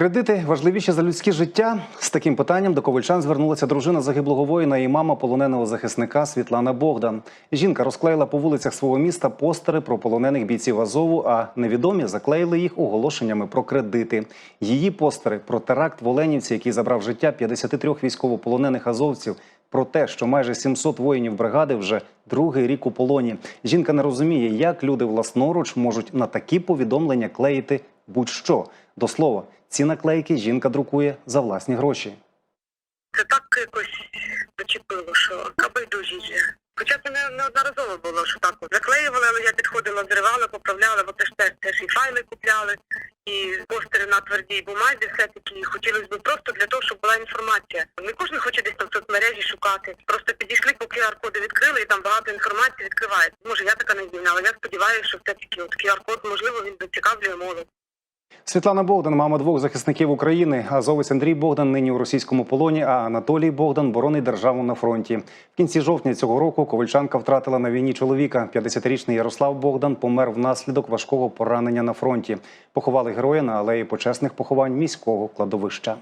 Кредити важливіші за людське життя. З таким питанням до ковальчан звернулася дружина загиблого воїна і мама полоненого захисника Світлана Богдан. Жінка розклеїла по вулицях свого міста постери про полонених бійців Азову, а невідомі заклеїли їх оголошеннями про кредити. Її постери про теракт в Оленівці, який забрав життя 53 військовополонених азовців. Про те, що майже 700 воїнів бригади вже другий рік у полоні. Жінка не розуміє, як люди власноруч можуть на такі повідомлення клеїти будь-що. До слова, ці наклейки жінка друкує за власні гроші. Це так якось зачепило, що байдужість. Хоча це не неодноразово було, що так заклеювали, але я підходила, зривала, поправляла, бо теж теж, теж і файли купляли, і постери на твердій бумазі все-таки. Хотілося б просто для того, щоб була інформація. Не кожен хоче десь там в соцмережі шукати. Просто підійшли, по QR-коди відкрили, і там багато інформації відкривається. Може, я така не здійна, але я сподіваюся, що все-таки от QR-код, можливо, він зацікавлює молодь. Світлана Богдан, мама двох захисників України. Азовець Андрій Богдан нині у російському полоні, а Анатолій Богдан боронить державу на фронті. В кінці жовтня цього року ковальчанка втратила на війні чоловіка. 50-річний Ярослав Богдан помер внаслідок важкого поранення на фронті. Поховали героя на алеї почесних поховань міського кладовища.